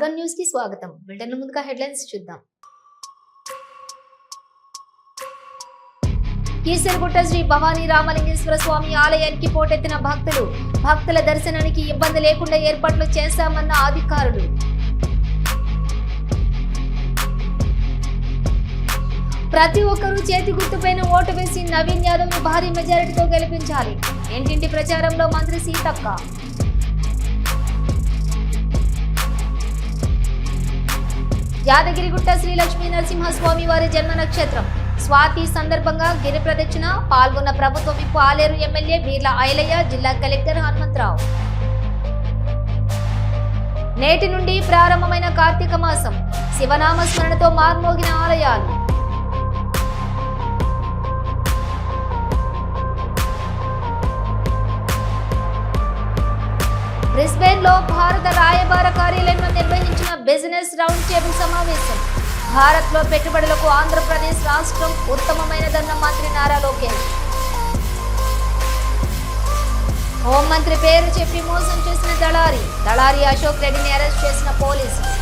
Organ న్యూస్కి స్వాగతం. బిల్టన్ ముందుగా హెడ్లైన్స్ చూద్దాం. కీసరగుట్ట శ్రీ భవానీ రామలింగేశ్వర స్వామి ఆలయానికి పోటెత్తిన భక్తులు భక్తుల దర్శనానికి ఇబ్బంది లేకుండా ఏర్పాట్లు చేశామన్న అధికారులు. ప్రతి ఒక్కరూ చేతి గుర్తుపైన ఓటు వేసి నవీన్ యాదవ్ను భారీ మెజారిటీతో గెలిపించాలి. ఇంటింటి ప్రచారంలో మంత్రి సీతక్క. యాదగిరిగుట్ట శ్రీ లక్ష్మీ నరసింహస్వామి వారి జన్మ నక్షత్రం. స్వాతి సందర్భంగా గిరి ప్రదక్షిణ పాల్గొన్న ప్రభుత్వ విప్పు ఆలేరు ఎమ్మెల్యే బీర్ల ఐలయ్య జిల్లా కలెక్టర్ హనుమంతరావు. నేటి నుండి ప్రారంభమైన కార్తీక మాసం శివనామ స్మరణతో మార్మోగిన ఆలయాలు. బ్రిస్బేన్లో భారత రాయబార కార్యాలయంలో నిర్వహించిన బిజినెస్ రౌండ్ టేబుల్ సమావేశం. భారత్లో పెట్టుబడులకు ఆంధ్రప్రదేశ్ రాష్ట్రం ఉత్తమమైనదన్న మంత్రి నారా లోకేష్. హోంమంత్రి పేరు చెప్పి మోసం చేసిన దళారి. దళారి అశోక్ రెడ్డిని అరెస్ట్ చేసిన పోలీసులు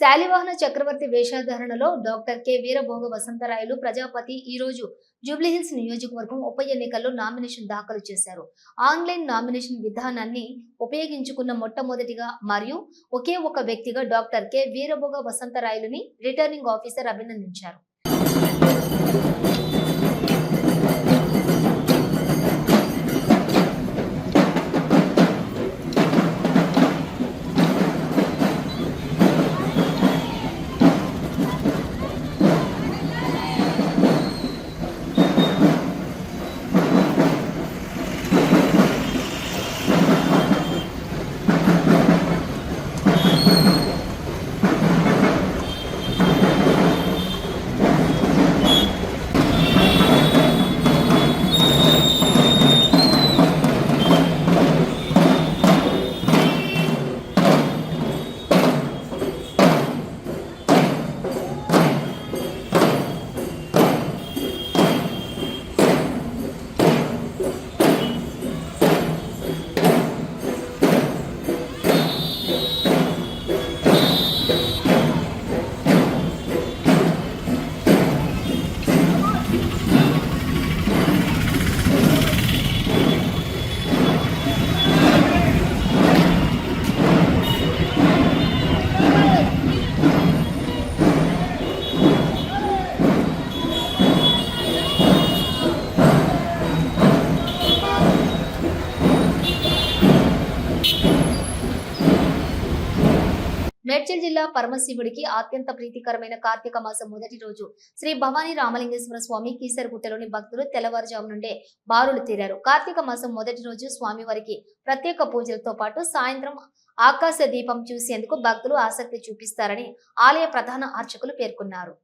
శాలివాహన చక్రవర్తి వేషధారణలో డాక్టర్ కె. వీరభోగ వసంతరాయలు ప్రజాపతి ఈ రోజు జూబ్లీహిల్స్ నియోజకవర్గం ఉప ఎన్నికల్లో నామినేషన్ దాఖలు చేశారు. ఆన్లైన్ నామినేషన్ విధానాన్ని ఉపయోగించుకున్న మొట్టమొదటిగా మరియు ఒకే ఒక వ్యక్తిగా డాక్టర్ కె. వీరభోగ వసంతరాయలుని రిటర్నింగ్ ఆఫీసర్ అభినందించారు. మేడ్చల్ జిల్లా పరమశివుడికి అత్యంత ప్రీతికరమైన కార్తీక మాసం మొదటి రోజు. శ్రీ భవానీ రామలింగేశ్వర స్వామి కీసరగుట్టలోని భక్తులు తెల్లవారుజాము నుండే బారులు తీరారు. కార్తీక మాసం మొదటి రోజు స్వామివారికి ప్రత్యేక పూజలతో పాటు సాయంత్రం ఆకాశ దీపం చూసేందుకు భక్తులు ఆసక్తి చూపిస్తారని ఆలయ ప్రధాన అర్చకులు పేర్కొన్నారు.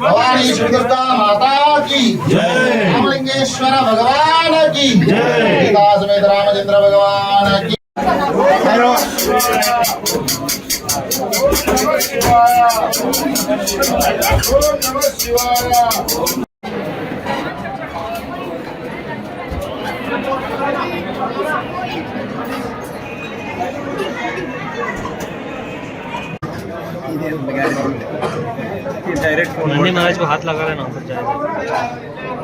भवानी दुर्गा माता की। रामलिंगेश्वर भगवान की। सीता समेत रामचंद्र भगवान की। नंदी महाराज को हाथ लगा लेना ऊपर जाएगा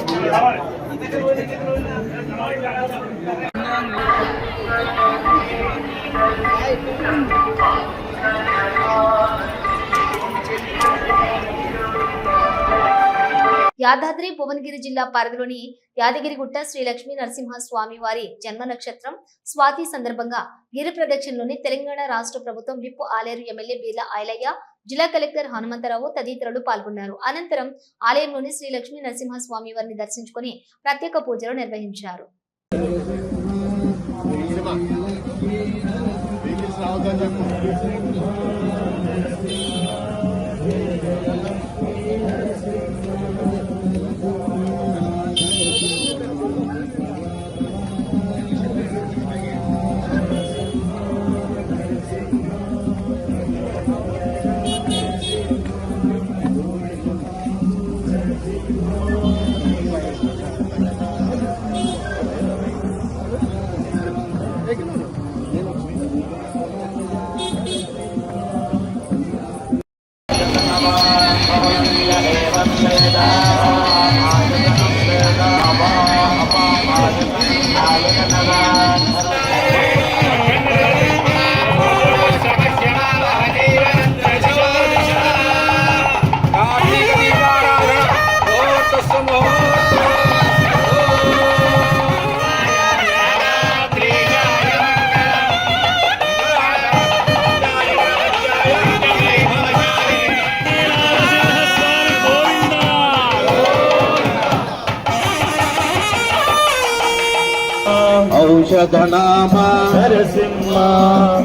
యాదాద్రి భువనగిరి జిల్లా పరిధిలోని యాదగిరిగుట్ట శ్రీ లక్ష్మీ నరసింహ స్వామి వారి జన్మ నక్షత్రం స్వాతి సందర్భంగా గిరి ప్రదక్షిణలోని తెలంగాణ రాష్ట్ర ప్రభుత్వం విప్ ఆలేరు ఎమ్మెల్యే బీర్ల ఐలయ్య జిల్లా కలెక్టర్ హనుమంతరావు తదితరులు పాల్గొన్నారు. అనంతరం ఆలయంలోని శ్రీ లక్ష్మీ నరసింహస్వామి వారిని దర్శించుకుని ప్రత్యేక పూజలు నిర్వహించారు. చెప్పు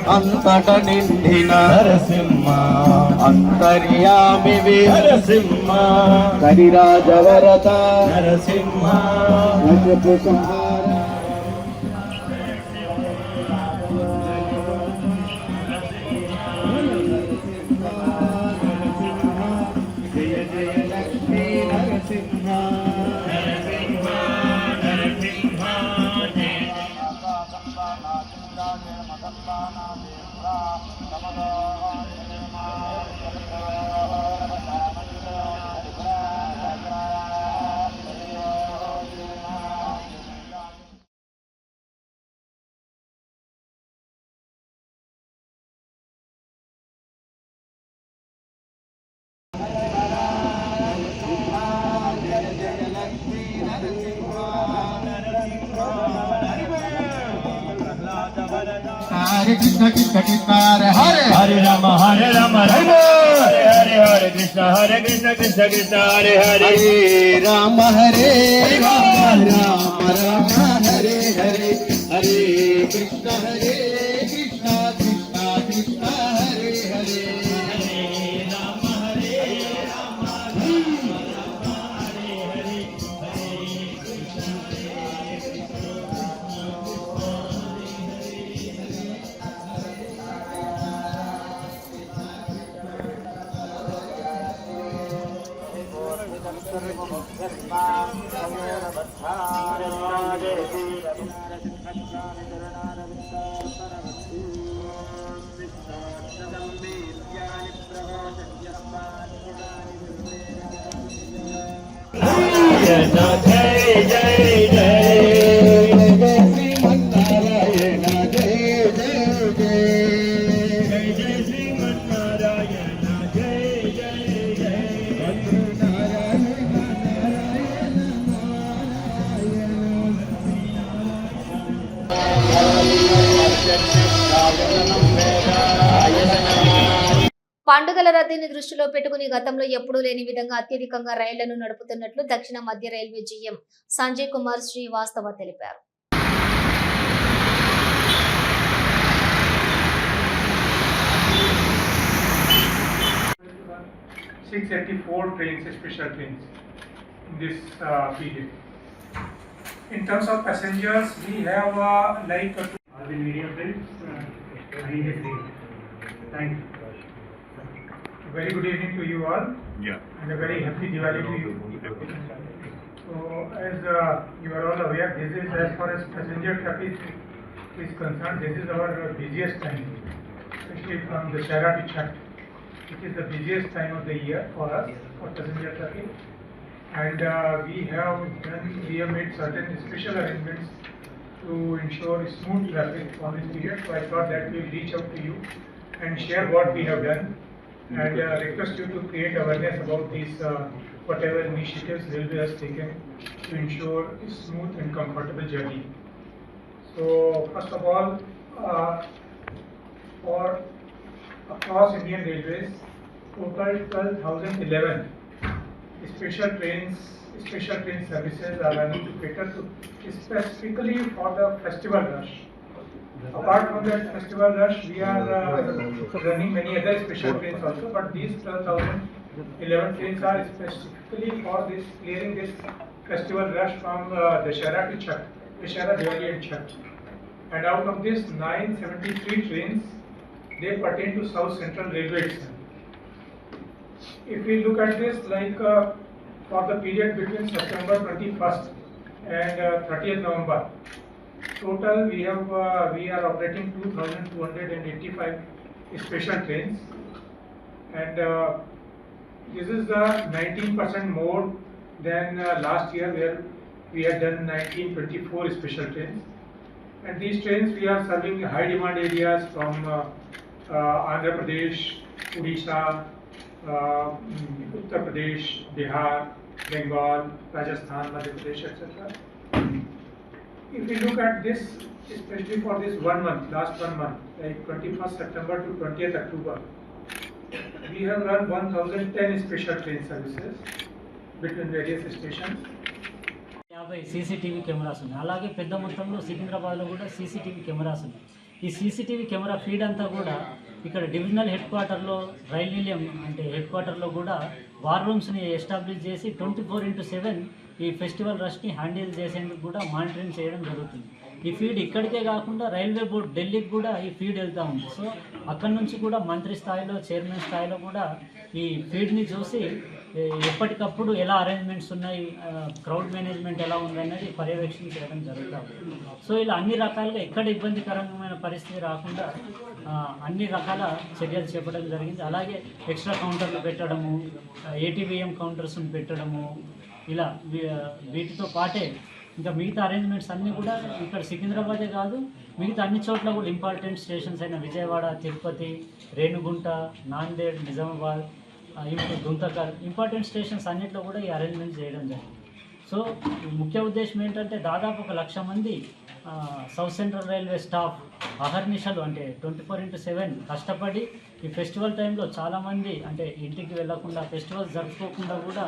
అంతట నిండిన నరసింహ అంతర్యామివి నరసింహ. కరిరాజవరత నరసింహ. సంహార హరే కృష్ణ కృష్ణ కృష్ణ హరే హరే హరే రామ హరే రామ రామ హరే హరే హరే కృష్ణ హరే కృష్ణ కృష్ణ కృష్ణ హరే హరే హరే రామ హరే రామ రామ రామ హరే హరే హరే కృష్ణ హరే కృష్ణ కృష్ణ జయ జయ పండుగల రద్దీని దృష్టిలో పెట్టుకుని గతంలో ఎప్పుడూ లేని విధంగా అత్యధికంగా రైళ్ళను నడుపుతున్నట్లు దక్షిణ మధ్య రైల్వే జీఎం సంజయ్ కుమార్ శ్రీవాస్తవ తెలిపారు. Very good evening to you all. Yeah. And a very happy Diwali to you. So as uh, you are all aware, this is as far as passenger traffic is concerned, this is our busiest time, especially from the Shara to Chat. It is the busiest time of the year for us, for passenger traffic. And uh, we have done, we have made certain special arrangements to ensure smooth traffic on this period. So I thought that we'll reach out to you and share what we have done and uh, request you to create awareness about these, uh, whatever initiatives Railway has taken to ensure a smooth and comfortable journey. So first of all, uh, for across Indian Railways, total 12,011 special trains, special train services are running to cater to specifically for the festival rush. Apart from that festival rush, we are uh, running many other special trains also, but these 12,011 trains are specifically for this, clearing this festival rush from uh, Dashera to Chhat, Dashera, Diwali and Chhat. And out of this, 973 trains, they pertain to South Central Railway itself. If we look at this, like uh, for the period between September 21st and uh, 30th November, total we have uh, we are operating 2,285 special trains, and uh, this is uh, 19% more than uh, last year where we had done 1924 special trains. And these trains we are serving high demand areas from uh, uh, Andhra Pradesh, Odisha, uh, mm, Uttar Pradesh, Bihar, Bengal, Rajasthan, Madhya Pradesh, etc. If we look at this, especially for this one month, last one month, like 21st September to 20th October, we have run 1010 special train services between various stations. యాభై CCTV cameras ఉన్నాయి అలాగే పెద్ద మొత్తంలో సికింద్రాబాద్లో కూడా CCTV cameras ఉన్నాయి ఈ CCTV camera feed అంతా కూడా ఇక్కడ డివిజనల్ హెడ్ క్వార్టర్లో రైల్ నిలయం అంటే హెడ్ క్వార్టర్లో కూడా వార్ రూమ్స్ని ఎస్టాబ్లిష్ చేసి ట్వంటీ ఫోర్ ఇంటూ సెవెన్ ఈ ఫెస్టివల్ రష్ని హ్యాండిల్ చేసేందుకు కూడా మానిటరింగ్ చేయడం జరుగుతుంది. ఈ ఫీడ్ ఇక్కడికే కాకుండా రైల్వే బోర్డు ఢిల్లీకి కూడా ఈ ఫీడ్ వెళ్తూ ఉంది. సో అక్కడి నుంచి కూడా మంత్రి స్థాయిలో చైర్మన్ స్థాయిలో కూడా ఈ ఫీడ్ని చూసి ఎప్పటికప్పుడు ఎలా అరేంజ్మెంట్స్ ఉన్నాయి క్రౌడ్ మేనేజ్మెంట్ ఎలా ఉందనేది పర్యవేక్షణ చేయడం జరుగుతుంది సో ఇలా అన్ని రకాలుగా ఎక్కడ ఇబ్బందికరమైన పరిస్థితి రాకుండా అన్ని రకాల చర్యలు చేపట్టడం జరిగింది. అలాగే ఎక్స్ట్రా కౌంటర్లు పెట్టడము ఏటీవీఎం కౌంటర్స్ని పెట్టడము ఇలా వీ- వీటితో పాటే ఇంకా మిగతా అరేంజ్మెంట్స్ అన్నీ కూడా ఇక్కడ సికింద్రాబాదే కాదు మిగతా అన్ని చోట్ల కూడా ఇంపార్టెంట్ స్టేషన్స్ అయిన విజయవాడ తిరుపతి రేణుగుంట నాందేడ్ నిజామాబాద్ గుంతకల్ ఇంపార్టెంట్ స్టేషన్స్ అన్నింటిలో కూడా ఈ అరేంజ్మెంట్ చేయడం జరిగింది. సో ముఖ్య ఉద్దేశం ఏంటంటే దాదాపు ఒక లక్ష మంది సౌత్ సెంట్రల్ రైల్వే స్టాఫ్ అహర్నిశలు అంటే ట్వంటీ ఫోర్ ఇంటూ సెవెన్ కష్టపడి ఈ ఫెస్టివల్ టైంలో చాలామంది అంటే ఇంటికి వెళ్ళకుండా ఫెస్టివల్స్ జరుపుకోకుండా కూడా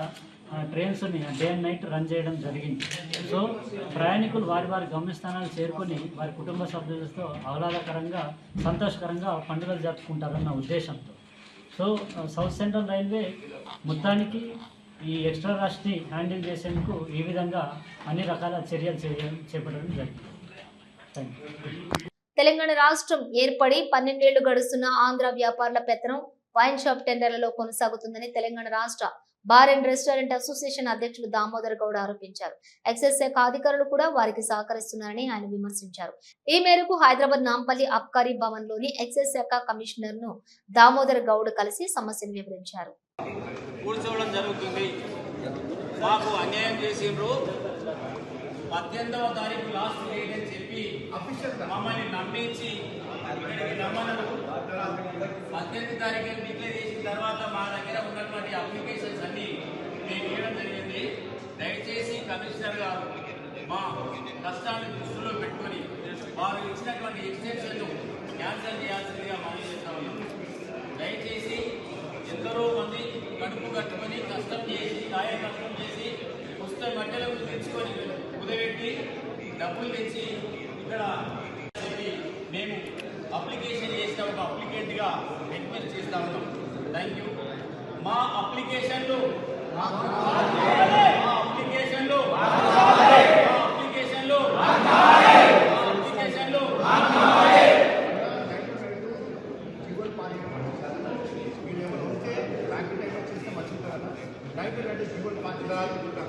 ట్రైన్స్ని డే అండ్ నైట్ రన్ చేయడం జరిగింది. సో ప్రయాణికులు వారి వారి గమ్యస్థానాలు చేరుకొని వారి కుటుంబ సభ్యులతో ఆహ్లాదకరంగా సంతోషకరంగా పండుగలు జరుపుకుంటారన్న ఉద్దేశంతో. సో సౌత్ సెంట్రల్ రైల్వే మొత్తానికి ఈ ఎక్స్ట్రా రాష్ని హ్యాండిల్ చేసేందుకు ఈ విధంగా అన్ని రకాల చర్యలు చేపట్టడం జరిగింది. తెలంగాణ రాష్ట్రం ఏర్పడి పన్నెండేళ్ళు గడుస్తున్న ఆంధ్ర వ్యాపారుల పెత్తనం వైన్ షాప్ టెండర్లలో కొనసాగుతుందని తెలంగాణ రాష్ట్ర బార్ అండ్ రెస్టారెంట్ అసోసియేషన్ అధ్యక్షులు దామోదర్ గౌడ్ ఆరోపించారు. ఎక్సైజ్ శాఖ అధికారులు కూడా వారికి సహకరిస్తున్నారని ఆయన విమర్శించారు. ఈ మేరకు హైదరాబాద్ నాంపల్లి అబ్కారీ భవన్లోని ఎక్సైజ్ శాఖ కమిషనర్ను దామోదర్ గౌడ్ కలిసి సమస్యను వివరించారు. కూర్చోవడం జరుగుతుంది. మాకు అన్యాయం చేసిండ్రు. పద్దెనిమిదవ తారీఖు లాస్ట్ డేట్ అని చెప్పి మమ్మల్ని నమ్మించి ఇక్కడికి రమ్మన్నారు. పద్దెనిమిది తారీఖు డిక్లేర్ చేసిన తర్వాత మా దగ్గర ఉన్నటువంటి అప్లికేషన్స్ అన్ని నేను ఇవ్వడం జరిగింది. దయచేసి కమిషనర్ గారు మా కష్టాన్ని దృష్టిలో పెట్టుకొని వారు ఇచ్చినటువంటి ఎక్స్టెన్షన్ క్యాన్సిల్ చేయాల్సిందిగా మనం చేస్తా ఉన్నాం. దయచేసి ఎందరో మంది కడుపు కట్టుకొని కష్టం చేసి కాయ కష్టం చేసి పుస్తక మట్టెలకు తెచ్చుకొని కుదబెట్టి డబ్బులు తెచ్చి ఇక్కడ చెప్పి మేము అప్లికేషన్ చేసిన ఒక అప్లికెంట్గా రిక్వెస్ట్ చేస్తా ఉన్నాం థ్యాంక్ యూ మా అప్లికేషన్లు మా అప్లికేషన్లు మా అప్లికేషన్లు మా అప్లికేషన్లు నైట్ నైట్ జీవన్ పాత్ర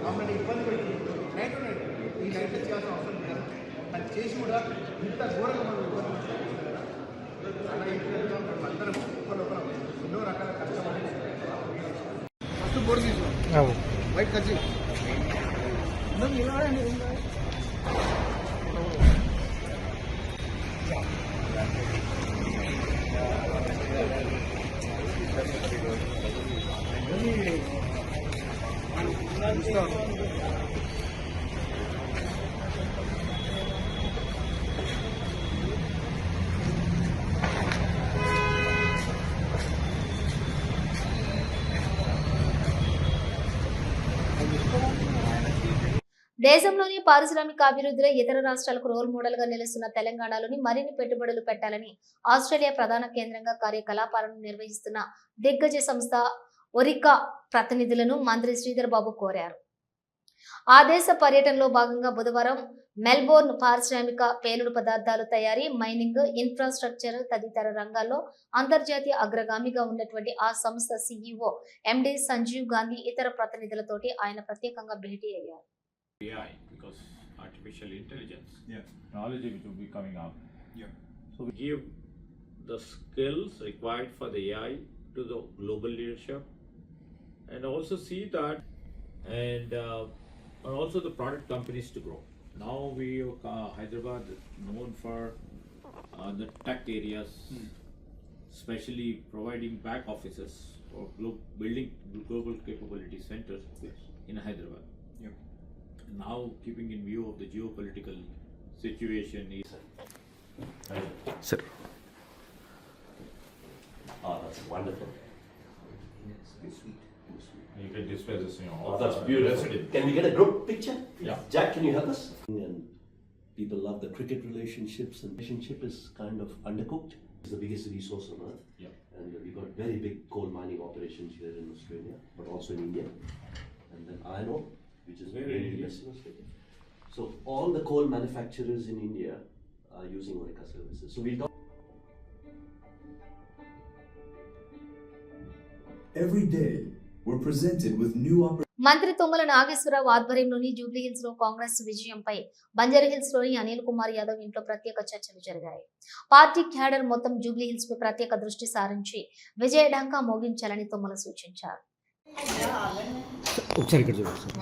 మమ్మల్ని ఇబ్బంది పెట్టి నైట్ నైట్ ఈ నైట్ చేయాల్సిన అవసరం లేదు అది చేసి కూడా ఇంత ఘోరంగా మనం ఇబ్బంది ఎన్నో రకాల కష్టపడి ఫస్ట్ బోర్డు తీసుకున్నాం వైట్ కచ్చి దేశంలోని పారిశ్రామిక అభివృద్ధిలో ఇతర రాష్ట్రాలకు రోల్ మోడల్గా నిలుస్తున్న తెలంగాణలోని మరిన్ని పెట్టుబడులు పెట్టాలని ఆస్ట్రేలియా ప్రధాన కేంద్రంగా కార్యకలాపాలను నిర్వహిస్తున్న దిగ్గజ సంస్థ ఒరికా ప్రతినిధులను మంత్రి శ్రీధర్ బాబు కోరారు. ఆ దేశ పర్యటనలో భాగంగా బుధవారం మెల్బోర్న్ పారిశ్రామిక పేలుడు పదార్థాలు తయారీ మైనింగ్ ఇన్ఫ్రాస్ట్రక్చర్ తదితర రంగాల్లో అంతర్జాతీయ అగ్రగామిగా ఉన్నటువంటి ఆ సంస్థ సిఇఓ ఎండి సంజీవ్ గాంధీ ఇతర ప్రతినిధులతోటి ఆయన ప్రత్యేకంగా భేటీ అయ్యారు. AI because artificial intelligence. Yeah, technology which will be coming up. Yeah. So we give the skills required for the AI to the global leadership and also see that and, uh, and also the product companies to grow. Now we uh, Hyderabad known for uh, the tech areas, especially providing back offices or glo- building global capability centers in Hyderabad. Now, keeping in view of the geopolitical situation, is Sir. Oh, that's wonderful. Yes, sweet. You can display this in your Oh, that's beautiful. Can we get a group picture? Yeah. Jack, can you help us? And people love the cricket relationships, and relationship is kind of undercooked. It's the biggest resource on earth. Yeah. And uh, we've got very big coal mining operations here in Australia, but also in India. And then iron ore, which is Very very India. less in Australia. So all the coal manufacturers in India are using Orica services. So we'll talk. Every day, we're presented with new opportunities. మంత్రి తుమ్మల నాగేశ్వరరావు ఆధ్వర్యంలోని జూబ్లీహిల్స్లో కాంగ్రెస్ విజయంపై బంజారాహిల్స్లోని అనిల్ కుమార్ యాదవ్ ఇంట్లో ప్రత్యేక చర్చలు జరిగాయి party cadre మొత్తం జూబ్లీహిల్స్ పై ప్రత్యేక దృష్టి సారించి విజయ ఢంకా మోగించాలని తుమ్మల సూచించారు ఒకసారి ఇక్కడ చూడండి sir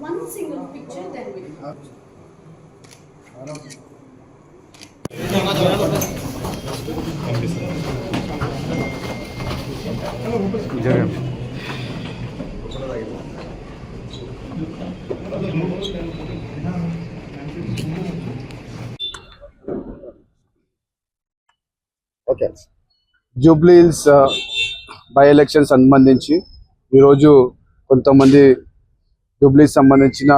One single picture, then we. జరగండి okay Jubilee Hills by election సంబంధించి ఈరోజు కొంతమంది జూబ్లీ సంబంధించిన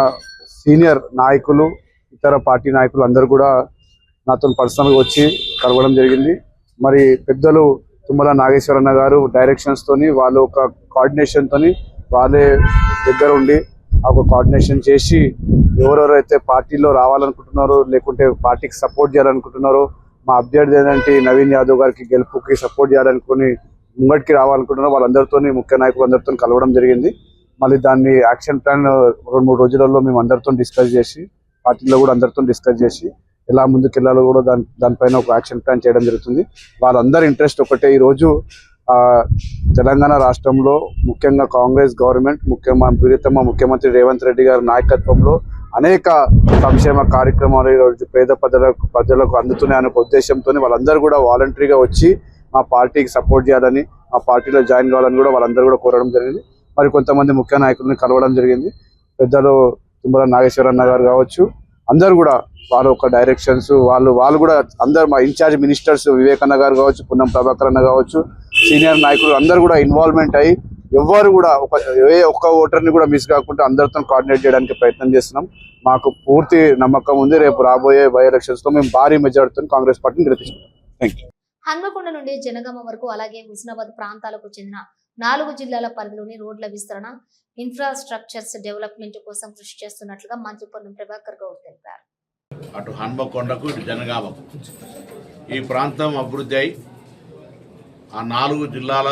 సీనియర్ నాయకులు ఇతర పార్టీ నాయకులు అందరూ కూడా నాతో పర్సనల్గా వచ్చి కలవడం జరిగింది. మరి పెద్దలు తుమ్మల నాగేశ్వరన్న గారు డైరెక్షన్స్ తోని వాళ్ళు ఒక కోఆర్డినేషన్ తోని వాళ్ళే దగ్గర ఉండి ఆ ఒక కోఆర్డినేషన్ చేసి ఎవరెవరైతే పార్టీలో రావాలనుకుంటున్నారో లేకుంటే పార్టీకి సపోర్ట్ చేయాలనుకుంటున్నారో మా అభ్యర్థి ఏంటంటే నవీన్ యాదవ్ గారికి గెలుపుకి సపోర్ట్ చేయాలనుకుని ముంగటికి రావాలనుకుంటున్న వాళ్ళందరితో ముఖ్య నాయకులు అందరితో కలవడం జరిగింది. మళ్ళీ దాన్ని యాక్షన్ ప్లాన్ రెండు మూడు రోజులలో మేము అందరితో డిస్కస్ చేసి పార్టీలో కూడా అందరితో డిస్కస్ చేసి ఎలా ముందుకెళ్ళాలో కూడా దాని దానిపైన ఒక యాక్షన్ ప్లాన్ చేయడం జరుగుతుంది. వాళ్ళందరి ఇంట్రెస్ట్ ఒకటే. ఈరోజు తెలంగాణ రాష్ట్రంలో ముఖ్యంగా కాంగ్రెస్ గవర్నమెంట్ ముఖ్యమంత్రి ప్రియతమ ముఖ్యమంత్రి రేవంత్ రెడ్డి గారి నాయకత్వంలో అనేక సంక్షేమ కార్యక్రమాలు ఈరోజు పేద ప్రజలకు ప్రజలకు అందుతున్నాయనే ఉద్దేశంతో వాళ్ళందరూ కూడా వాలంటరీగా వచ్చి మా పార్టీకి సపోర్ట్ చేయాలని మా పార్టీలో జాయిన్ కావాలని కూడా వాళ్ళందరూ కూడా కోరడం జరిగింది. మరి కొంతమంది ముఖ్య నాయకులను కలవడం జరిగింది. పెద్దలు తుమ్మల నాగేశ్వరన్న గారు కావచ్చు అందరూ కూడా వాళ్ళ ఒక డైరెక్షన్స్ వాళ్ళు వాళ్ళు కూడా అందరు మా ఇన్ఛార్జ్ మినిస్టర్స్ వివేకన్న గారు కావచ్చు పున్నం ప్రభాకర్ అన్న కావచ్చు సీనియర్ నాయకులు అందరూ కూడా ఇన్వాల్వ్మెంట్ అయ్యి ఎవ్వరు కూడా ఒక ఏ ఒక్క ఓటర్ని కూడా మిస్ కాకుండా అందరితో కోఆర్డినేట్ చేయడానికి ప్రయత్నం చేస్తున్నాం. మాకు పూర్తి నమ్మకం ఉంది. రేపు రాబోయే బై ఎలక్షన్స్లో మేము భారీ మెజార్టీతో కాంగ్రెస్ పార్టీని గెలిపించుకుంటాం. థ్యాంక్ యూ హన్మకొండ నుండి జనగామ వరకు అలాగే హుస్నాబాద్ ప్రాంతాలకు చెందిన నాలుగు జిల్లాల పరిధిలోని రోడ్ల విస్తరణ ఇన్ఫ్రాస్ట్రక్చర్స్ డెవలప్మెంట్ కోసం కృషి చేస్తున్నట్లుగా మంత్రి పొన్నం ప్రభాకర్ గౌడ్ తెలిపారు. అటు హన్మకొండకు ఇటు జనగామకు. ఈ ప్రాంతం అభివృద్ధి అయి ఆ నాలుగు జిల్లాల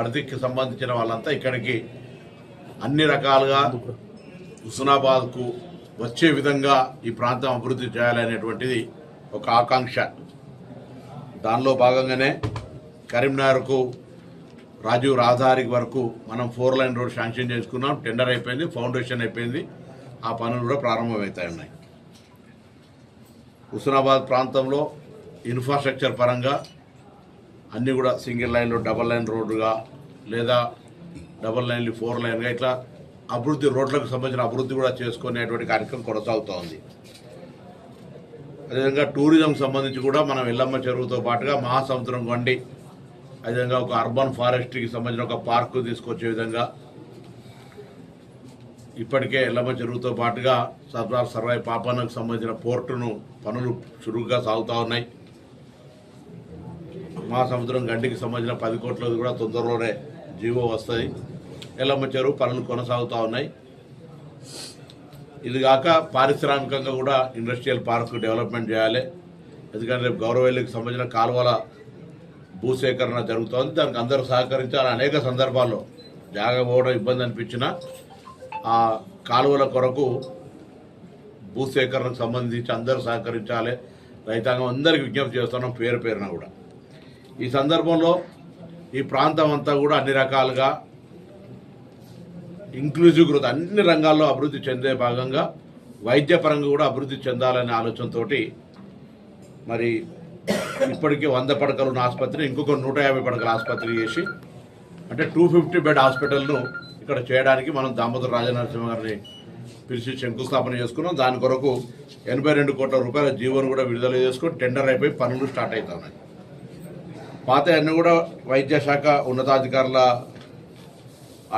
పరిధికి సంబంధించిన వాళ్ళంతా ఇక్కడికి అన్ని రకాలుగా హుస్నాబాద్కు వచ్చే విధంగా ఈ ప్రాంతం అభివృద్ధి చేయాలనేటువంటిది ఒక ఆకాంక్ష. దానిలో భాగంగానే కరీంనగర్కు రాజీవ్ రహదారి వరకు మనం ఫోర్ లైన్ రోడ్ శాంక్షన్ చేసుకున్నాం. టెండర్ అయిపోయింది ఫౌండేషన్ అయిపోయింది. ఆ పనులు కూడా ప్రారంభమవుతాయి ఉన్నాయి. హుస్నాబాద్ ప్రాంతంలో ఇన్ఫ్రాస్ట్రక్చర్ పరంగా అన్నీ కూడా సింగిల్ లైన్లో డబల్ లైన్ రోడ్డుగా లేదా డబల్ లైన్లు ఫోర్ లైన్గా ఇట్లా అభివృద్ధి రోడ్లకు సంబంధించిన అభివృద్ధి కూడా చేసుకునేటువంటి కార్యక్రమం కొనసాగుతూ ఉంది అదేవిధంగా టూరిజం సంబంధించి కూడా మనం ఎల్లమ్మ చెరువుతో పాటుగా మహాసముద్రం వండి అదేవిధంగా ఒక అర్బన్ ఫారెస్ట్కి సంబంధించిన ఒక పార్కు తీసుకొచ్చే విధంగా ఇప్పటికే ఎల్లమ్మ చెరువుతో పాటుగా సర్దార్ సర్వాయి పాపన్నకు సంబంధించిన పోర్టును పనులు చురుగ్గా సాగుతూ ఉన్నాయి. మహాసముద్రం గంటికి సంబంధించిన పది కోట్లది కూడా తొందరలోనే జీవో వస్తుంది ఎల్లమ్మ చెరువు పనులు కొనసాగుతూ ఉన్నాయి. ఇది కాక పారిశ్రామికంగా కూడా ఇండస్ట్రియల్ పార్క్ డెవలప్మెంట్ చేయాలి. ఎందుకంటే రేపు గౌరవేలికి సంబంధించిన కాలువల భూసేకరణ జరుగుతోంది. దానికి అందరూ సహకరించాలి. అనేక సందర్భాల్లో జాగపోవడం ఇబ్బంది అనిపించినా ఆ కాలువల కొరకు భూసేకరణకు సంబంధించి అందరూ సహకరించాలి. రైతాంగం అందరికీ విజ్ఞప్తి చేస్తున్నాం. పేరు పేరున కూడా. ఈ సందర్భంలో ఈ ప్రాంతం అంతా కూడా అన్ని రకాలుగా ఇంక్లూజివ్ గ్రోత్ అన్ని రంగాల్లో అభివృద్ధి చెందే భాగంగా వైద్యపరంగా కూడా అభివృద్ధి చెందాలనే ఆలోచనతో మరి ఇప్పటికే వంద పడకలు ఉన్న ఆసుపత్రి ఇంకొక నూట యాభై పడకల ఆసుపత్రి చేసి అంటే టూ ఫిఫ్టీ బెడ్ హాస్పిటల్ను ఇక్కడ చేయడానికి మనం దామోదర రాజనరసింహ గారిని పిలిచి శంకుస్థాపన చేసుకున్నాం. దాని కొరకు ఎనభై రెండు కోట్ల రూపాయల జీవోను కూడా విడుదల చేసుకుని టెండర్ అయిపోయి పనులు స్టార్ట్ అవుతా ఉన్నాయి పాత అన్నీ కూడా వైద్య శాఖ ఉన్నతాధికారుల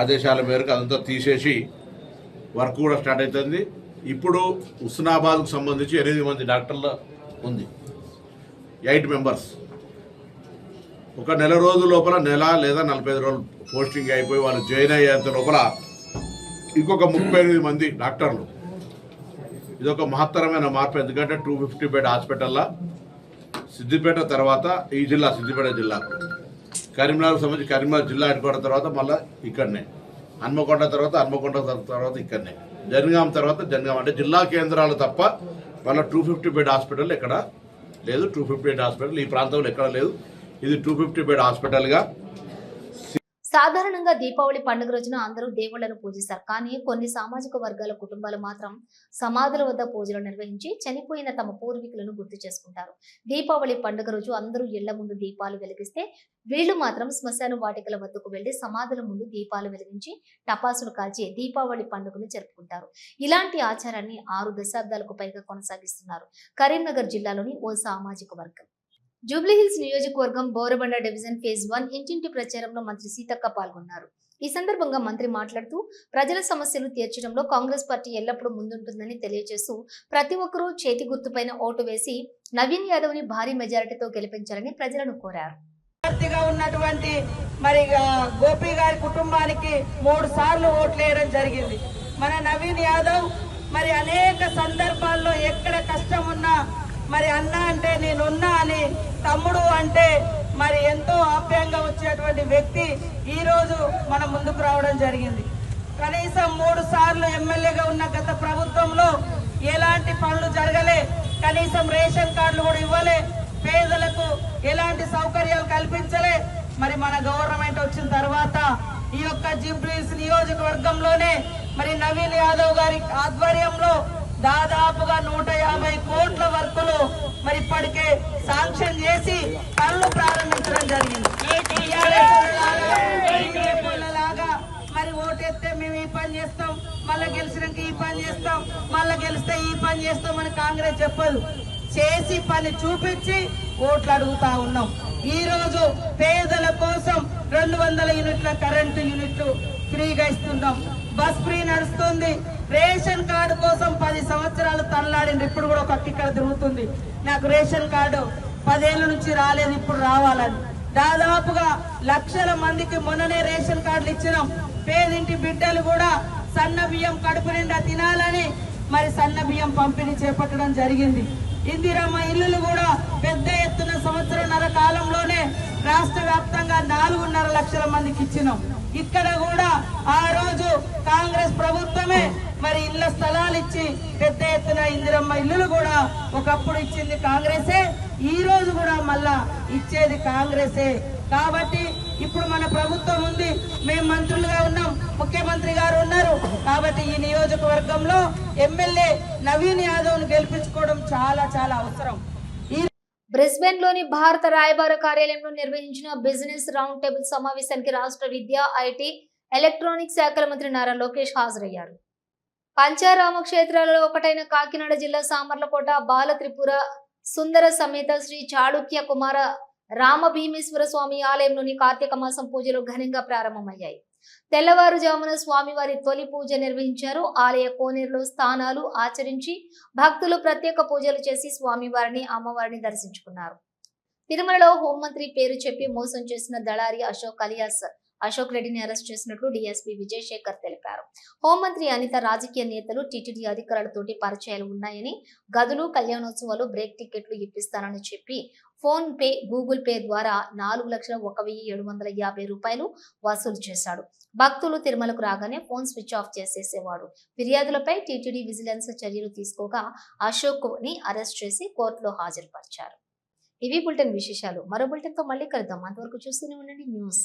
ఆదేశాల మేరకు అదంతా తీసేసి వర్క్ కూడా స్టార్ట్ అవుతుంది ఇప్పుడు హుస్నాబాద్కు సంబంధించి ఎనిమిది మంది డాక్టర్ల ఉంది. Eight members. ఒక నెల రోజుల లోపల నెల లేదా నలభై ఐదు రోజులు పోస్టింగ్ అయిపోయి వాళ్ళు జాయిన్ అయ్యేంత లోపల ఇంకొక ముప్పై ఎనిమిది మంది డాక్టర్లు. ఇది ఒక మహత్తరమైన మార్పు. ఎందుకంటే టూ ఫిఫ్టీ బెడ్ హాస్పిటల్లో సిద్దిపేట తర్వాత ఈ జిల్లా సిద్దిపేట జిల్లా. కరీంనగర్ సంబంధించి కరీంనగర్ జిల్లా హెడ్ తర్వాత మళ్ళీ ఇక్కడనే. హన్మకొండ తర్వాత హన్మకొండ తర్వాత ఇక్కడనే. జనగాం తర్వాత జనగాం అంటే జిల్లా కేంద్రాలు తప్ప మళ్ళీ టూ ఫిఫ్టీ బెడ్ హాస్పిటల్ ఎక్కడ లేదు. టూ ఫిఫ్టీ బెడ్ హాస్పిటల్ ఈ ప్రాంతంలో ఎక్కడ లేదు. ఇది టూ ఫిఫ్టీ బెడ్ హాస్పిటల్గా సాధారణంగా దీపావళి పండుగ రోజున అందరూ దేవుళ్ళను పూజిస్తారు. కానీ కొన్ని సామాజిక వర్గాల కుటుంబాలు మాత్రం సమాధుల వద్ద పూజలు నిర్వహించి చనిపోయిన తమ పూర్వీకులను గుర్తు చేసుకుంటారు. దీపావళి పండుగ రోజు అందరూ ఇళ్ళ ముందు దీపాలు వెలిగిస్తే వీళ్ళు మాత్రం శ్మశాన వాటికల వద్దకు వెళ్ళి సమాధుల ముందు దీపాలు వెలిగించి టపాసులు కాల్చి దీపావళి పండుగను జరుపుకుంటారు. ఇలాంటి ఆచారాన్ని ఆరు దశాబ్దాలకు పైగా కొనసాగిస్తున్నారు కరీంనగర్ జిల్లాలోని ఓ సామాజిక వర్గం. జూబ్లీహిల్స్ నియోజకవర్గం బోరబండ డివిజన్ ఫేజ్ వన్ ఇంటింటి ప్రచారంలో మంత్రి సీతక్క పాల్గొన్నారు. ఈ సందర్భంగా మంత్రి మాట్లాడుతూ ప్రజల సమస్యలు తీర్చడంలో కాంగ్రెస్ పార్టీ ఎల్లప్పుడూ ముందుంటుందని తెలియజేస్తూ ప్రతి ఒక్కరూ చేతి గుర్తుపైన ఓటు వేసి నవీన్ యాదవ్ని భారీ మెజారిటీతో గెలిపించాలని ప్రజలను కోరారు. ఉన్నటువంటి మరి గోపి గారి కుటుంబానికి మూడు సార్లు ఓట్లేయడం జరిగింది. మన నవీన్ యాదవ్ మరి అనేక సందర్భాల్లో ఎక్కడ కష్టం ఉన్నా మరి అన్న అంటే నేనున్నా అని తమ్ముడు అంటే మరి ఎంతో ఆప్యాయంగా వచ్చేటువంటి వ్యక్తి ఈ రోజు మన ముందుకు రావడం జరిగింది. కనీసం మూడు సార్లు ఎమ్మెల్యేగా ఉన్న గత ప్రభుత్వంలో ఎలాంటి పనులు జరగలే కనీసం రేషన్ కార్డులు కూడా ఇవ్వలే పేదలకు ఎలాంటి సౌకర్యాలు కల్పించలే. మరి మన గవర్నమెంట్ వచ్చిన తర్వాత ఈ యొక్క జింప్లీస్ నియోజకవర్గంలోనే మరి నవీన్ యాదవ్ గారి ఆధ్వర్యంలో దాదాపుగా నూట యాభై కోట్ల వర్కులు మరి ఇప్పటికే శాంక్షన్ చేసి పనులు ప్రారంభించడం జరిగింది. లాగా మరి ఓటేస్తే మేము ఈ పని చేస్తాం మళ్ళీ గెలిచినాక ఈ పని చేస్తాం మళ్ళా గెలిస్తే ఈ పని చేస్తాం అని కాంగ్రెస్ చెప్పదు. చేసి పని చూపించి ఓట్లు అడుగుతా ఉన్నాం. ఈ రోజు పేదల కోసం రెండు వందల యూనిట్ల కరెంటు యూనిట్లు ఫ్రీగా ఇస్తున్నాం. బస్ ఫ్రీ నడుస్తుంది. రేషన్ కార్డు కోసం పది సంవత్సరాలు తనలాడింది ఇప్పుడు కూడా ఒక ఇక్కడ తిరుగుతుంది. నాకు రేషన్ కార్డు పదేళ్ళ నుంచి రాలేదు ఇప్పుడు రావాలని. దాదాపుగా లక్షల మందికి మొన్ననే రేషన్ కార్డులు ఇచ్చినాం. పేదింటి బిడ్డలు కూడా సన్న బియ్యం కడుపు నిండా తినాలని మరి సన్న బియ్యం పంపిణీ చేపట్టడం జరిగింది. ఇందిరమ్మ ఇల్లులు కాలంలోనే రాష్ట్ర వ్యాప్తంగా నాలుగున్నర లక్షల మందికి ఇచ్చినాం. ఇక్కడ కూడా ఆ రోజు కాంగ్రెస్ ప్రభుత్వమే మరి ఇళ్ళ స్థలాలు ఇచ్చి పెద్ద ఎత్తున ఇందిరమ్మ ఇల్లులు కూడా ఒకప్పుడు ఇచ్చింది కాంగ్రెసే ఈ రోజు కూడా మళ్ళా ఇచ్చేది కాంగ్రెసే. కాబట్టి ఇప్పుడు మన ప్రభుత్వం ఉంది మేము మంత్రులుగా ఉన్నాం ముఖ్యమంత్రి గారు ఉన్నారు. కాబట్టి ఈ నియోజకవర్గంలో ఎమ్మెల్యే నవీన్ యాదవ్ను గెలిపించుకోవడం చాలా చాలా అవసరం. బ్రిస్బెన్లోని భారత రాయబార కార్యాలయంలో నిర్వహించిన బిజినెస్ రౌండ్ టేబుల్ సమావేశానికి రాష్ట్ర విద్యా ఐటీ ఎలక్ట్రానిక్ శాఖల మంత్రి నారా లోకేష్ హాజరయ్యారు. పంచారామ క్షేత్రాలలో ఒకటైన కాకినాడ జిల్లా సామర్లకోట బాల త్రిపుర సుందర సమేత శ్రీ చాళుక్య కుమార రామభీమేశ్వర స్వామి ఆలయంలోని కార్తీక మాసం పూజలు ఘనంగా ప్రారంభమయ్యాయి. తెల్లవారుజామున స్వామివారి తొలి పూజ నిర్వహించారు. ఆలయ కోనేరులో స్థానాలు ఆచరించి భక్తులు ప్రత్యేక పూజలు చేసి స్వామివారిని అమ్మవారిని దర్శించుకున్నారు. తిరుమలలో హోంమంత్రి పేరు చెప్పి మోసం చేసిన దళారి అశోక్ అలియాస్ అశోక్ రెడ్డిని అరెస్ట్ చేసినట్లు డీఎస్పీ విజయశేఖర్ తెలిపారు. హోంమంత్రి అనిత రాజకీయ నేతలు టీటీడీ అధికారులతోటి పరిచయాలు ఉన్నాయని గదులు కళ్యాణోత్సవాలు బ్రేక్ టికెట్లు ఇప్పిస్తానని చెప్పి ఫోన్ పే గూగుల్ పే ద్వారా నాలుగు లక్షల ఒక వెయ్యి ఏడు వందల యాభై రూపాయలు వసూలు చేశాడు. భక్తులు తిరుమలకు రాగానే ఫోన్ స్విచ్ ఆఫ్ చేసేసేవాడు. ఫిర్యాదులపై టీటీడీ విజిలెన్స్ చర్యలు తీసుకోగా అశోక్ని అరెస్ట్ చేసి కోర్టులో హాజరుపరిచారు. ఇవి బులెటిన్ విశేషాలు. మరో బులెటిన్తో మళ్ళీ కలుద్దాం. అంతవరకు చూస్తూనే ఉండండి. న్యూస్.